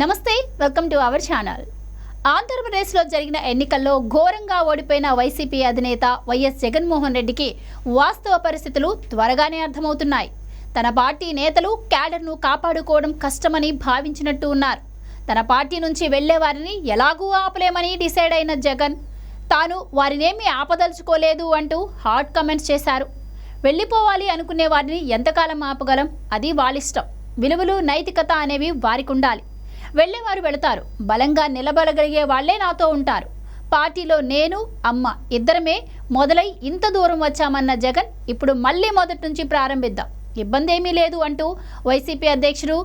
నమస్తే welcome to our channel. ఆంధ్రప్రదేశ్లో జరిగిన ఎన్నికల్లో ఘోరంగా ఓడిపోయిన వైసీపీ అధినేత వైఎస్ జగన్మోహన్ రెడ్డికి వాస్తవ పరిస్థితులు త్వరగానే అర్థమవుతున్నాయి. తన పార్టీ నేతలు క్యాడర్ను కాపాడుకోవడం కష్టమని భావించినట్టు ఉన్నారు. తన పార్టీ నుంచి వెళ్ళే వారిని ఎలాగూ ఆపలేమని డిసైడ్ అయిన జగన్ తాను వారినేమీ ఆపదలుచుకోలేదు అంటూ హాట్ కమెంట్స్ చేశారు. వెళ్ళిపోవాలి అనుకునే వారిని ఎంతకాలం ఆపగలం? అది వాళ్ళిష్టం. విలువలు నైతికత అనేవి వారికి ఉండాలి వెళ్ళేవారు వెళతారు. బలంగా నిలబడగలిగే వాళ్ళే నాతో ఉంటారు. పార్టీలో నేను అమ్మ ఇద్దరమే మొదలై ఇంత దూరం వచ్చామన్న జగన్ ఇప్పుడు మళ్ళీ మొదటి నుంచి ప్రారంభిద్దాం. ఇబ్బంది ఏమీ లేదు అంటూ వైసీపీ అధ్యక్షుడు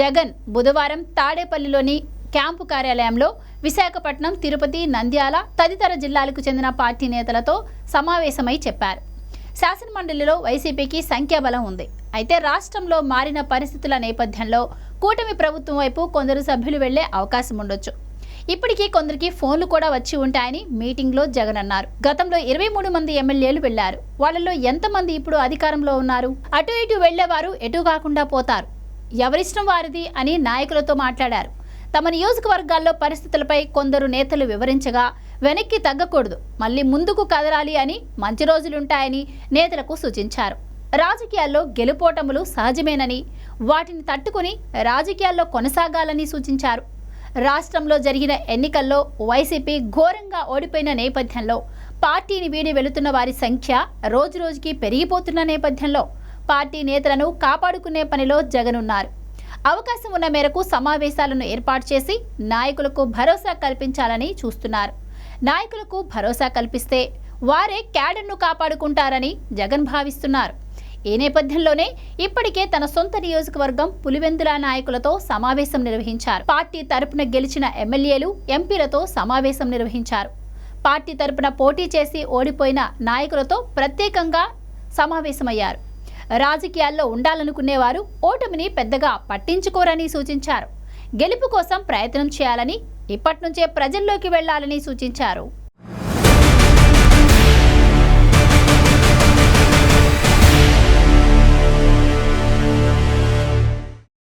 జగన్ బుధవారం తాడేపల్లిలోని క్యాంపు కార్యాలయంలో విశాఖపట్నం తిరుపతి నంద్యాల తదితర జిల్లాలకు చెందిన పార్టీ నేతలతో సమావేశమై చెప్పారు. శాసనమండలిలో వైసీపీకి సంఖ్యాబలం ఉంది. అయితే రాష్ట్రంలో మారిన పరిస్థితుల నేపథ్యంలో కూటమి ప్రభుత్వం వైపు కొందరు సభ్యులు వెళ్ళే అవకాశం ఉండొచ్చు. ఇప్పటికీ కొందరికి ఫోన్లు కూడా వచ్చి ఉంటాయని మీటింగ్లో జగన్ అన్నారు. గతంలో ఇరవై మూడు మంది ఎమ్మెల్యేలు వెళ్ళారు. వాళ్ళలో ఎంతమంది ఇప్పుడు అధికారంలో ఉన్నారు? అటు ఇటు వెళ్ళేవారు ఎటు కాకుండా పోతారు? ఎవరిష్టం వారిది అని నాయకులతో మాట్లాడారు. తమ నియోజకవర్గాల్లో పరిస్థితులపై కొందరు నేతలు వివరించగా వెనక్కి తగ్గకూడదు. మళ్ళీ ముందుకు కదలాలి అని మంచి రోజులుంటాయని నేతలకు సూచించారు. రాజకీయాల్లో గెలుపోటములు సహజమేనని వాటిని తట్టుకుని రాజకీయాల్లో కొనసాగాలని సూచించారు. రాష్ట్రంలో జరిగిన ఎన్నికల్లో వైసీపీ ఘోరంగా ఓడిపోయిన నేపథ్యంలో పార్టీని వీడి వెళుతున్న వారి సంఖ్య రోజురోజుకి పెరిగిపోతున్న నేపథ్యంలో పార్టీ నేతలను కాపాడుకునే పనిలో జగన్ ఉన్నారు అవకాశం ఉన్న మేరకు సమావేశాలను ఏర్పాటు చేసి నాయకులకు భరోసా కల్పించాలని చూస్తున్నారు. నాయకులకు భరోసా కల్పిస్తే వారే క్యాడర్ను కాపాడుకుంటారని జగన్ భావిస్తున్నారు. ఈ నేపథ్యంలోనే ఇప్పటికే తన సొంత నియోజకవర్గం పులివెందుల నాయకులతో సమావేశం నిర్వహించారు. పార్టీ తరపున గెలిచిన ఎమ్మెల్యేలు ఎంపీలతో సమావేశం నిర్వహించారు. పార్టీ తరపున పోటీ చేసి ఓడిపోయిన నాయకులతో ప్రత్యేకంగా సమావేశమయ్యారు. రాజకీయాల్లో ఉండాలనుకునేవారు ఓటమిని పెద్దగా పట్టించుకోరని సూచించారు. గెలుపు కోసం ప్రయత్నం చేయాలని ఇప్పటి నుంచే ప్రజల్లోకి వెళ్ళాలని సూచించారు.